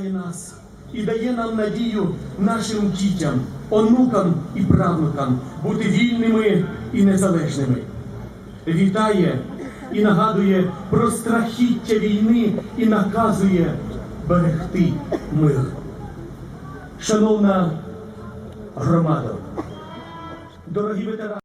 вітає нас і дає нам надію нашим дітям, онукам і правнукам бути вільними і незалежними. Вітає і нагадує про страхіття війни і наказує берегти мир. Шановна громада, дорогі. Ветерани,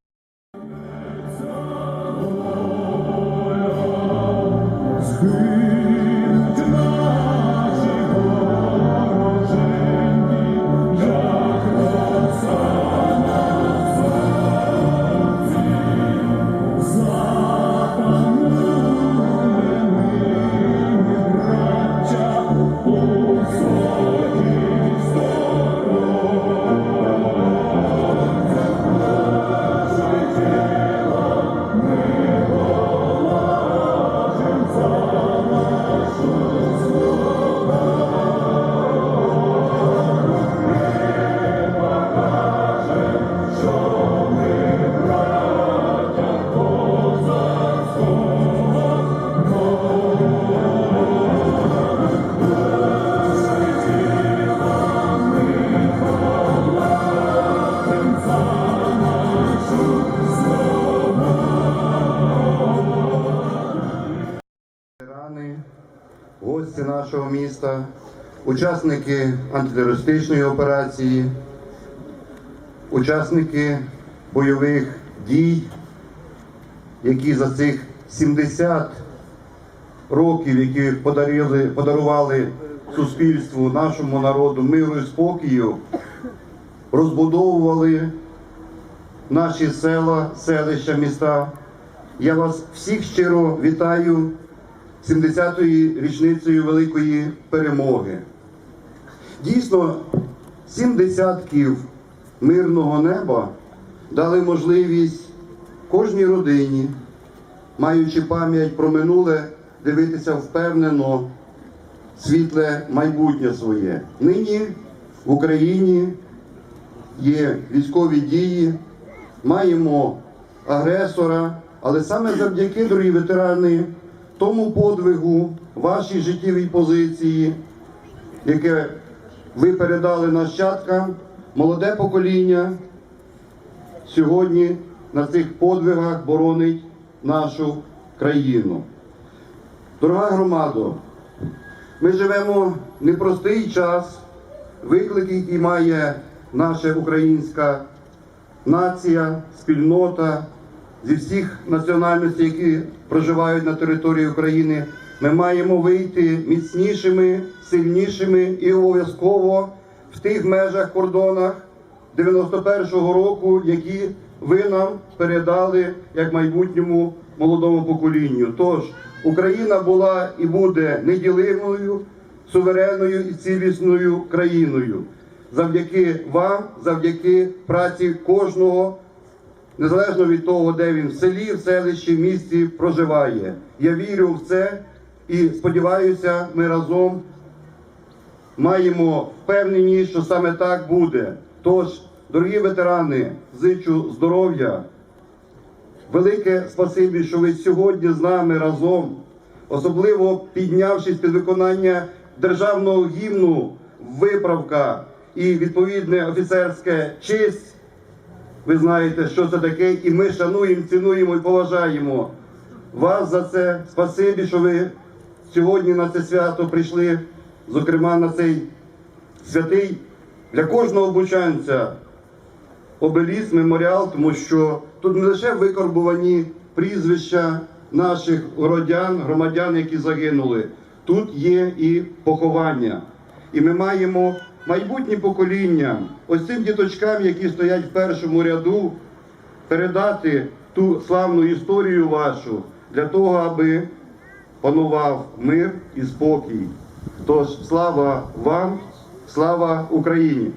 гості нашого міста, учасники антитерористичної операції, учасники бойових дій, які за цих 70 років, які подарили, подарували суспільству, нашому народу миру і спокою, розбудовували наші села, селища, міста. Я вас всіх щиро вітаю 70-ї річницею великої перемоги. Дійсно, сім десятків мирного неба дали можливість кожній родині, маючи пам'ять про минуле, дивитися впевнено світле майбутнє своє. Нині в Україні є військові дії, маємо агресора, але саме завдяки, дорогі ветерани, тому подвигу, вашій життєвій позиції, яке ви передали нащадкам, молоде покоління сьогодні на цих подвигах боронить нашу країну. Дорога громадо, ми живемо непростий час, виклики, які має наша українська нація, спільнота зі всіх національностей, які проживають на території України. Ми маємо вийти міцнішими, сильнішими і обов'язково в тих межах кордонах 91-го року, які ви нам передали як майбутньому молодому поколінню. Тож Україна була і буде неділимою, суверенною і цілісною країною. Завдяки вам, завдяки праці кожного незалежно від того, де він в селі, в селищі, в місті проживає. Я вірю в це і сподіваюся, ми разом маємо впевненість, що саме так буде. Тож, дорогі ветерани, зичу здоров'я. Велике спасибі, що ви сьогодні з нами разом, особливо піднявшись під виконання державного гімну, виправка і відповідне офіцерське честь. Ви знаєте, що це таке, і ми шануємо, цінуємо і поважаємо вас за це. Спасибі, що ви сьогодні на це свято прийшли, зокрема на цей святий для кожного бучанця обеліс, меморіал, тому що тут не лише викорбувані прізвища наших городян, громадян, які загинули. Тут є і поховання. І ми маємо майбутні покоління, ось цим діточкам, які стоять в першому ряду, передати ту славну історію вашу для того, аби панував мир і спокій. Тож слава вам, слава Україні!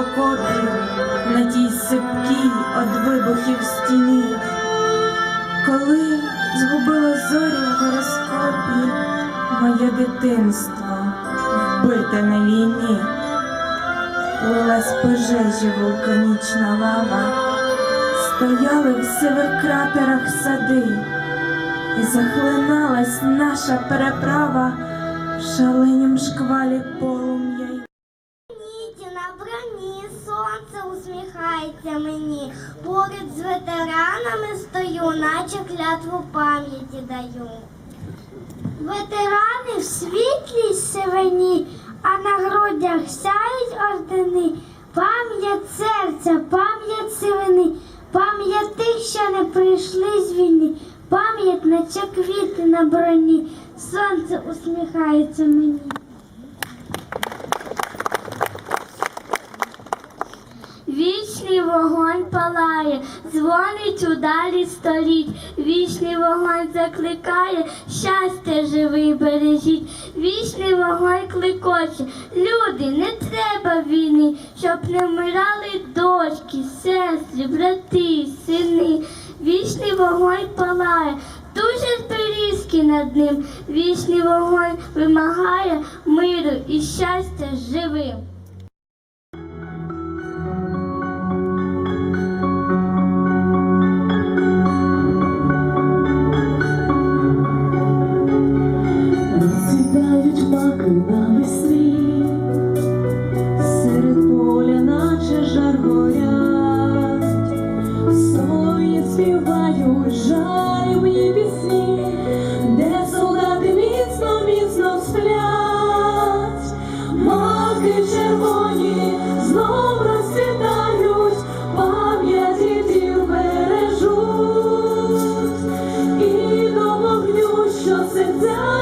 Окопі, на тій сипкій од вибухів стіні, коли згубило зорі в гороскопі моє дитинство, вбите на війні, лилась пожежі вулканічна лава, стояли в сивих кратерах сади, і захлиналась наша переправа в шаленім шквалі полум'я. Наче клятву пам'яті даю. Ветерани в світлій сивині, а на грудях сяють ордени. Пам'ять серця, пам'ять сивини, пам'ять тих, що не прийшли з війни, пам'ять, наче квіти на броні. Сонце усміхається мені. Вічний вогонь палає, дзвонить удалі століть, вічний вогонь закликає, щастя живий бережіть, вічний вогонь кликоче, люди, не треба війни, щоб не вмирали дочки, сестри, брати, сини. Вічний вогонь палає, дуже берізки над ним, вічний вогонь вимагає миру і щастя живим. Співають пісні, де солдати міцно, міцно сплять, маки червоні знов розцвітають, пам'яті бережуть. І до що серця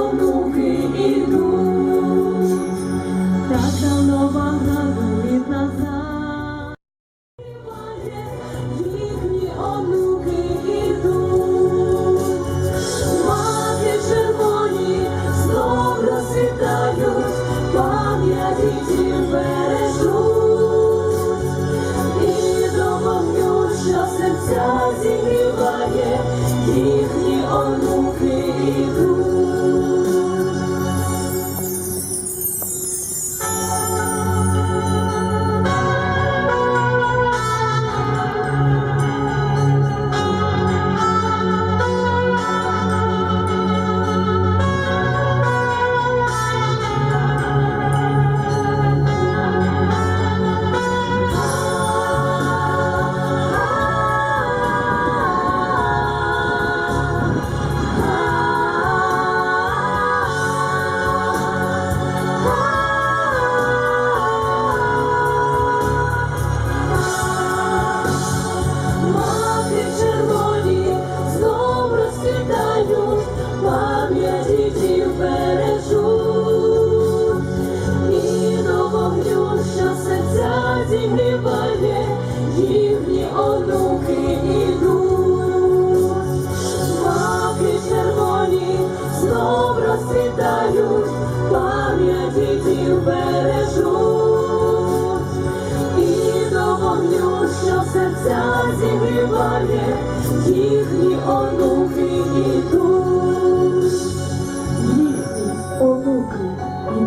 Oh,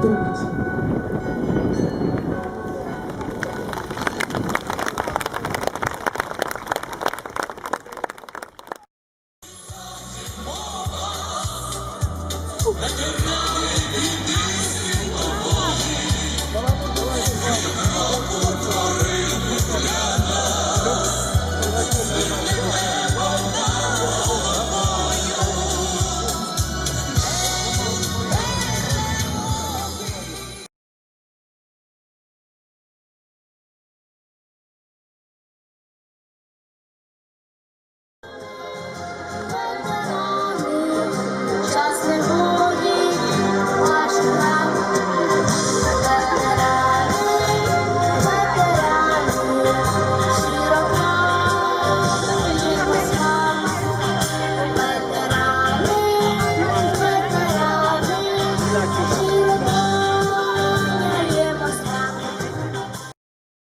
Android.